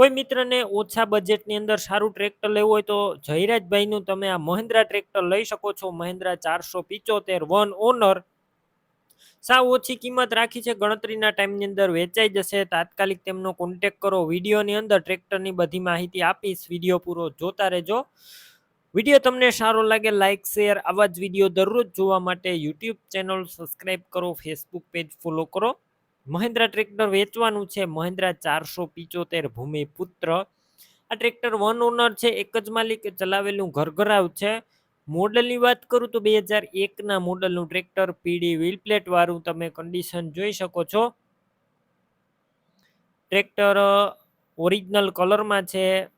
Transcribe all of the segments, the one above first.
કોઈ મિત્રને ઓછા બજેટની અંદર સારું ટ્રેક્ટર લેવું હોય તો જયરાજભાઈનું તમે આ મહિન્દ્રા ટ્રેક્ટર લઈ શકો છો. મહિન્દ્રા ચારસો પિચોતેર, વન ઓનર. સાવ ઓછી કિંમત રાખી છે. ગણતરીના ટાઈમની અંદર વેચાઈ જશે. તાત્કાલિક તેમનો કોન્ટેક કરો. વિડીયોની અંદર ટ્રેક્ટરની બધી માહિતી આપીશ. વીડિયો પૂરો જોતા રહેજો. વીડિયો તમને સારો લાગે લાઇક શેર આવા જ વીડિયો દરરોજ જોવા માટે યુટ્યુબ ચેનલ સબસ્ક્રાઇબ કરો. ફેસબુક પેજ ફોલો કરો. મહિન્દ્રા ટ્રેક્ટર વેચવાનું છે. મહિન્દ્રા ચારસો પિચોતેર ભૂમિપુત્ર. આ ટ્રેક્ટર વન ઓનર છે. એક જ માલિકે ચલાવેલું ઘરઘરાવ છે. મોડલની વાત કરું તો બે હજાર એકના મોડલનું ટ્રેક્ટર પીડી વ્હીલ વાળું તમે કન્ડિશન જોઈ શકો છો. ટ્રેક્ટર ઓરિજિનલ કલરમાં છે.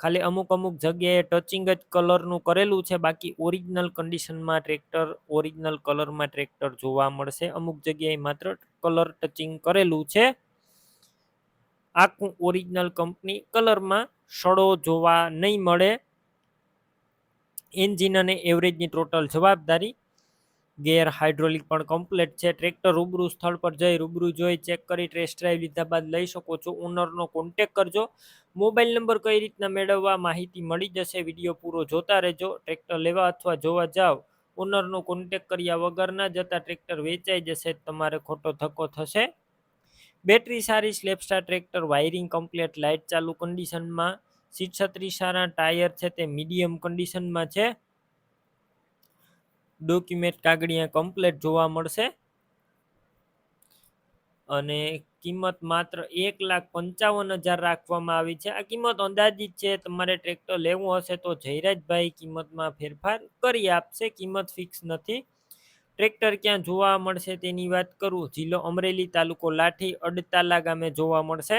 ખાલી અમુક અમુક જગ્યાએ ટચિંગ જ કલરનું કરેલું છે. બાકી ઓરિજિનલ કન્ડિશનમાં ટ્રેક્ટર ઓરિજિનલ કલરમાં ટ્રેક્ટર જોવા મળશે. અમુક જગ્યાએ માત્ર કલર ટચિંગ કરેલું છે. આખું ઓરિજિનલ કંપની કલરમાં સડો જોવા નહીં મળે. એન્જિન અને એવરેજની ટોટલ જવાબદારી ગેર હાઇડ્રોલિક પણ કમ્પ્લીટ છે. ટ્રેક્ટર રૂબરૂ સ્થળ પર જઈ રૂબરૂ જોઈ ચેક કરી ટેસ્ટ ડ્રાઈવ લીધા બાદ લઈ શકો છો. ઓનરનો કોન્ટેક કરજો. મોબાઈલ નંબર કઈ રીતના મેળવવા માહિતી મળી જશે વીડિયો પૂરો જોતા રહેજો. ટ્રેક્ટર લેવા અથવા જોવા જાવ ઓનરનો કોન્ટેક કર્યા વગર ના જતા ટ્રેક્ટર વેચાઈ જશે. તમારે ખોટો ધક્કો થશે. બેટરી સારી self starter tractor wiring complete light ચાલુ કન્ડિશનમાં સીટ છત્રી સારા ટાયર છે તે મીડિયમ કન્ડિશનમાં છે. ડોક્યુમેન્ટ કાગળિયા કમ્પ્લીટ જોવા મળશે. અને કિંમત માત્ર એક લાખ પંચાવન હજાર રાખવામાં આવી છે. આ કિંમત અંદાજિત છે, તમારે ટ્રેક્ટર લેવું હશે તો જયરાજભાઈ કિંમતમાં ફેરફાર કરી આપશે, કિંમત ફિક્સ નથી. ટ્રેક્ટર ક્યાં જોવા મળશે તેની વાત કરું, જિલ્લો અમરેલી તાલુકો લાઠી અડતાલા ગામે જોવા મળશે.